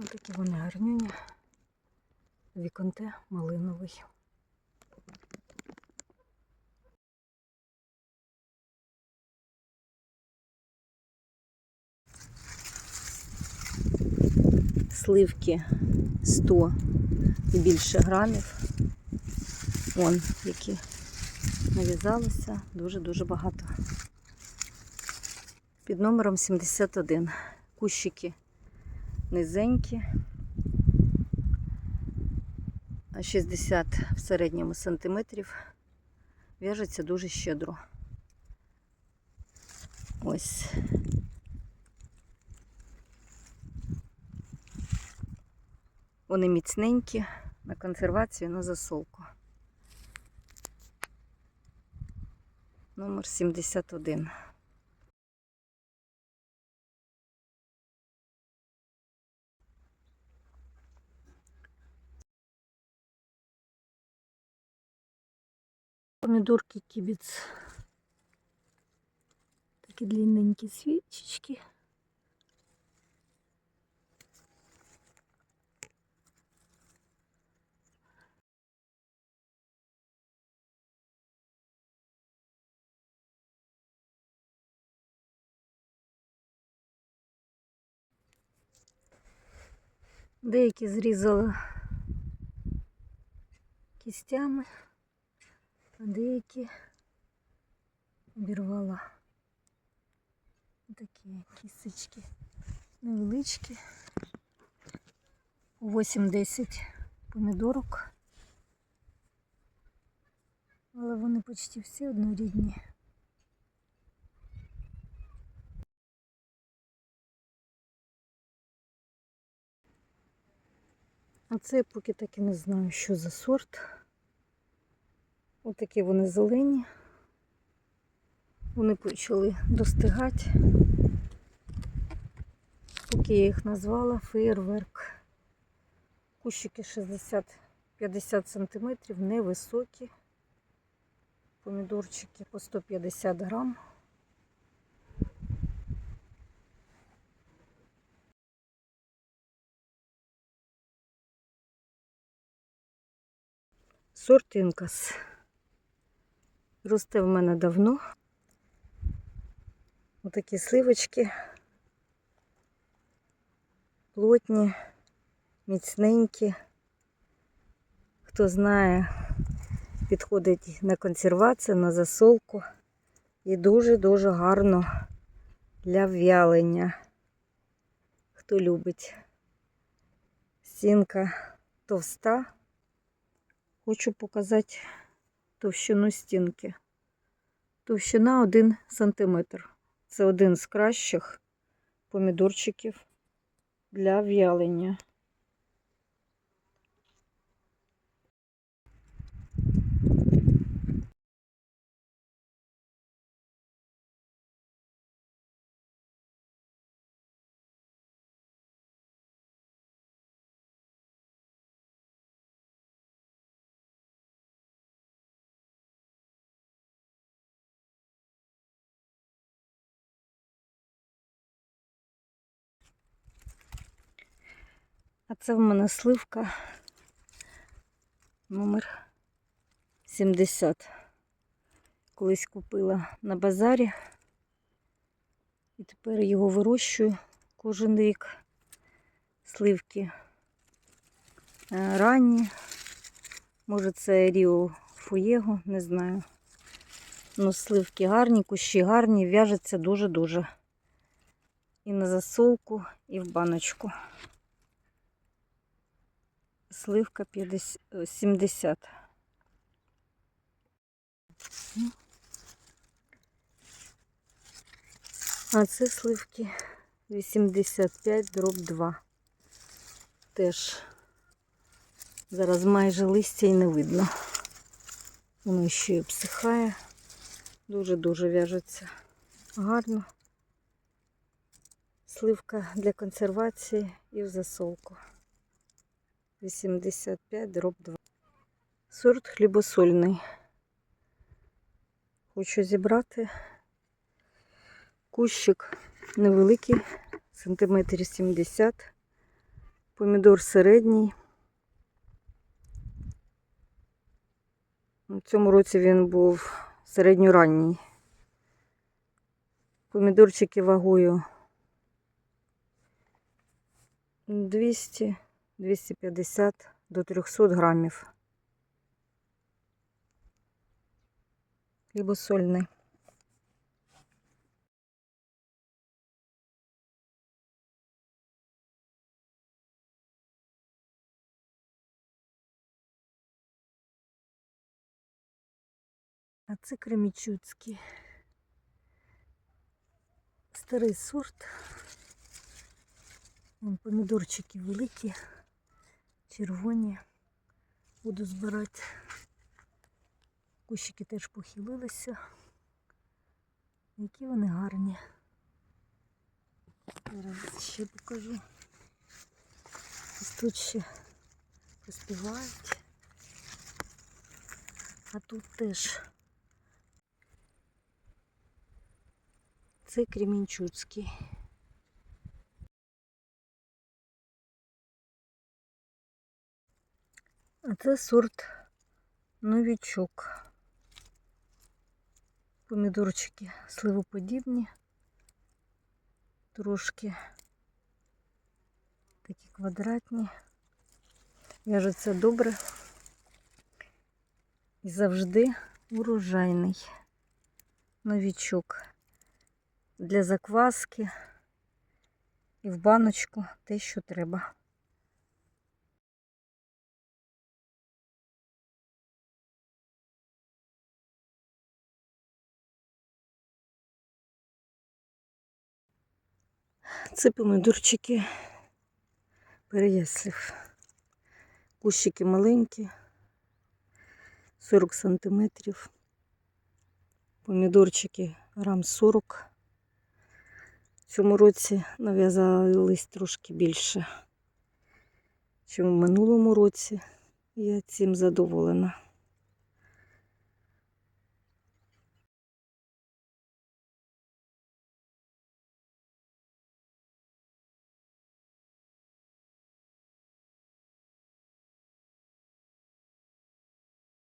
Ось такі вони гарнюні. Віконте малиновий. Сливки 100 і більше грамів. Вон, які нав'язалися дуже-дуже багато. Під номером 71. Кущики низенькі, а 60 в середньому сантиметрів. В'яжеться дуже щедро. Ось. Вони міцненькі на консервацію, на засолку. Номер 71. Помідорки кібіц. Такі длинненькі свічечки. Деякі зрізала кістями, а Деякі обірвала. Такі кісточки невеличкі. 8-10 помідорок. Але вони почти всі однорідні. А це поки так і не знаю, що за сорт. Отакі вони зелені. Вони почали достигати. Поки я їх назвала феєрверк. Кущики 60-50 см, невисокі. Помідорчики по 150 грам. Сорт інкас. Росте в мене давно. Отакі сливочки. Плотні, міцненькі. Хто знає, підходить на консервацію, на засолку. І дуже-дуже гарно для в'ялення. Хто любить. Стінка товста. Хочу показати товщину стінки. Товщина 1 см. Це один з кращих помідорчиків для в'ялення. А це в мене сливка номер 70. Колись купила на базарі. І тепер його вирощую кожен рік. Сливки е, ранні. Може це Ріо Фуєго, не знаю. Ну, сливки гарні, кущі гарні, в'яжеться дуже-дуже. І на засолку, і в баночку сливка 50, 70. А це сливки 85 дроб 2. Теж зараз майже листя і не видно. Воно ще й обсихає. Дуже-дуже в'яжеться гарно. Сливка для консервації і в засолку. 85 дроб 2. Сорт хлібосольний. Хочу зібрати кущик невеликий, сантиметрів 70. Помідор середній. У цьому році він був середньоранній. Помідорчики вагою 200, 250 до 300 грамів. Хлібосольний. А це кремічуцький. Старий сорт. Вон помідорчики великі, червоні. Буду збирати. Кущики теж похилилися. Які вони гарні. Зараз ще покажу. Ось тут ще поспівають. А тут теж це Кремінчуцький. Це сорт новічок. Помідорчики сливоподібні, трошки такі квадратні. В'яжеться добре і завжди урожайний новічок для закваски і в баночку те, що треба. Це помидорчики переяслів. Кущики маленькі, 40 сантиметрів. Помідорчики грам 40. В цьому році нав'язались трошки більше, ніж в минулому році. Я цим задоволена.